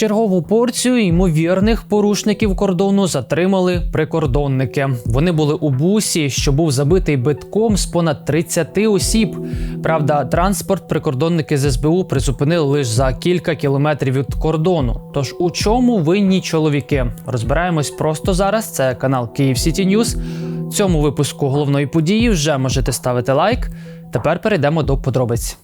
Чергову порцію ймовірних порушників кордону затримали прикордонники. Вони були у бусі, що був забитий битком з понад 30 осіб. Правда, транспорт прикордонники з СБУ призупинили лише за кілька кілометрів від кордону. Тож у чому винні чоловіки? Розбираємось просто зараз. Це канал Київ Сіті Ньюс. Цьому випуску головної події вже можете ставити лайк. Тепер перейдемо до подробиць.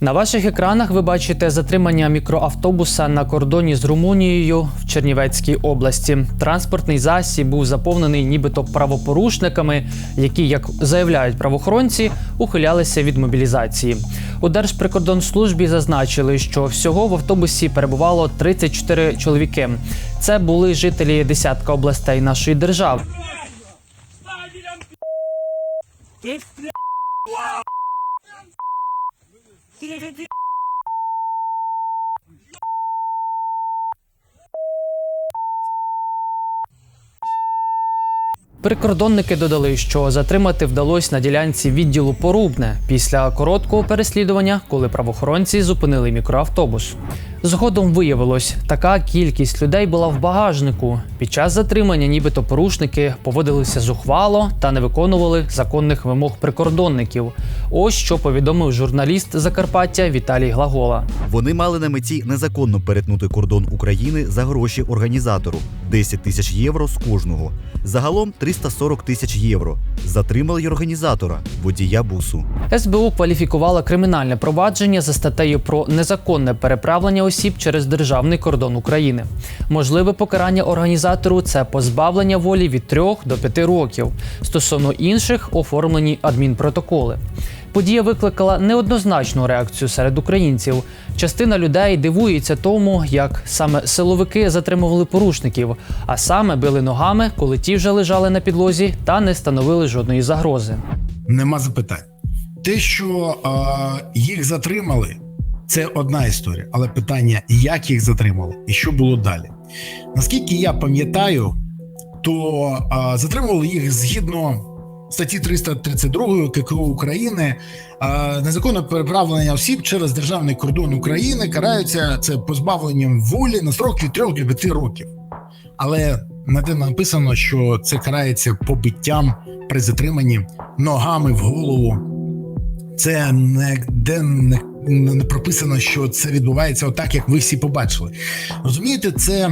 На ваших екранах ви бачите затримання мікроавтобуса на кордоні з Румунією в Чернівецькій області. Транспортний засіб був заповнений нібито правопорушниками, які, як заявляють правоохоронці, ухилялися від мобілізації. У Держприкордонслужбі зазначили, що всього в автобусі перебувало 34 чоловіки. Це були жителі десятка областей нашої держави. Прикордонники додали, що затримати вдалося на ділянці відділу Порубне після короткого переслідування, коли правоохоронці зупинили мікроавтобус. Згодом виявилось, така кількість людей була в багажнику. Під час затримання, нібито порушники поводилися зухвало та не виконували законних вимог прикордонників. Ось що повідомив журналіст Закарпаття Віталій Глагола. Вони мали на меті незаконно перетнути кордон України за гроші організатору 10 тисяч євро з кожного. Загалом 340 тисяч євро. Затримали й організатора, водія бусу. СБУ кваліфікувала кримінальне провадження за статтею про незаконне переправлення осіб через державний кордон України. Можливе покарання організатору це позбавлення волі від 3 до 5 років. Стосовно інших оформлені адмінпротоколи. Подія викликала неоднозначну реакцію серед українців. Частина людей дивується тому, як саме силовики затримували порушників, а саме били ногами, коли ті вже лежали на підлозі та не становили жодної загрози. Нема запитань. Те, що е, їх затримали, це одна історія, але питання, як їх затримали і що було далі. Наскільки я пам'ятаю, то е, затримували їх згідно статті 332 ККУ України. Е, незаконне переправлення осіб через державний кордон України караються це позбавленням волі на строк від 3 до 5 років. Але на де написано, що це карається побиттям при затриманні ногами в голову. Це не де не, не прописано, що це відбувається отак, як ви всі побачили. Розумієте, це,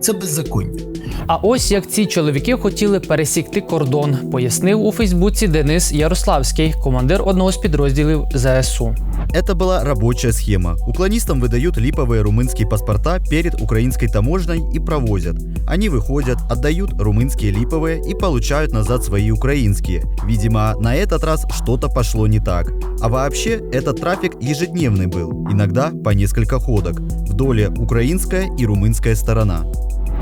це беззаконня. А ось як ці чоловіки хотіли пересікти кордон, пояснив у Фейсбуці Денис Ярославський, командир одного з підрозділів ЗСУ. Это была рабочая схема. Уклонистам выдают липовые румынские паспорта перед украинской таможней и провозят. Они выходят, отдают румынские липовые и получают назад свои украинские. Видимо, на этот раз что-то пошло не так. А вообще, этот трафик ежедневный был, иногда по несколько ходок. В доле украинская и румынская сторона.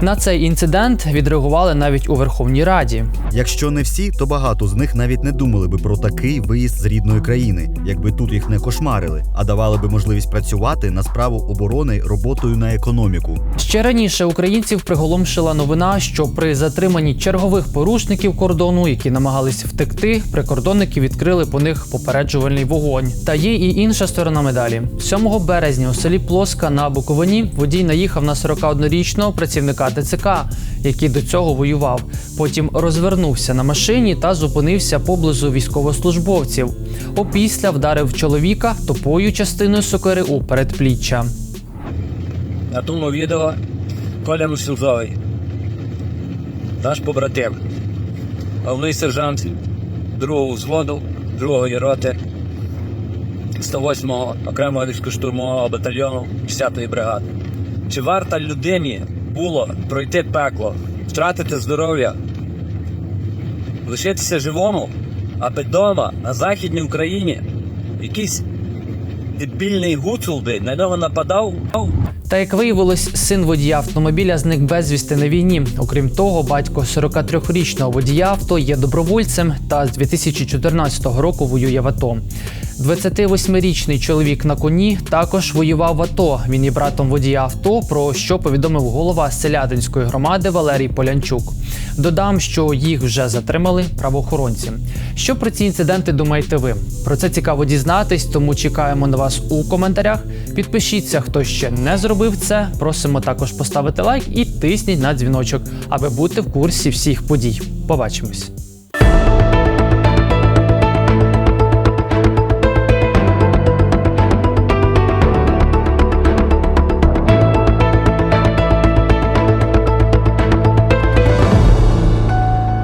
На цей інцидент відреагували навіть у Верховній Раді. Якщо не всі, то багато з них навіть не думали би про такий виїзд з рідної країни, якби тут їх не кошмарили, а давали би можливість працювати на справу оборони роботою на економіку. Ще раніше українців приголомшила новина, що при затриманні чергових порушників кордону, які намагались втекти, прикордонники відкрили по них попереджувальний вогонь. Та є і інша сторона медалі. 7 березня у селі Плоска на Буковині водій наїхав на 41-річного працівника ТЦК, який до цього воював. Потім розвернувся на машині та зупинився поблизу військовослужбовців. Опісля вдарив чоловіка топою частиною сокири у передпліччя. На тому відео Коля Русюзовий, наш побратим, головний сержант другого взводу, другої роти 108-го окремого військо-штурмового батальйону 10-ї бригади. Чи варто людині було пройти пекло, втратити здоров'я, лишитися живому, аби вдома на Західній Україні якийсь дебільний гуцул би на нього нападав? Та як виявилось, син водія автомобіля зник безвісти на війні. Окрім того, батько 43-річного водія авто є добровольцем та з 2014 року воює в АТО. 28-річний чоловік на коні також воював в АТО. Він є братом водія авто, про що повідомив голова селядинської громади Валерій Полянчук. Додам, що їх вже затримали правоохоронці. Що про ці інциденти думаєте ви? Про це цікаво дізнатись, тому чекаємо на вас у коментарях. Підпишіться, хто ще не зробив це. Просимо також поставити лайк і тисніть на дзвіночок, аби бути в курсі всіх подій. Побачимось.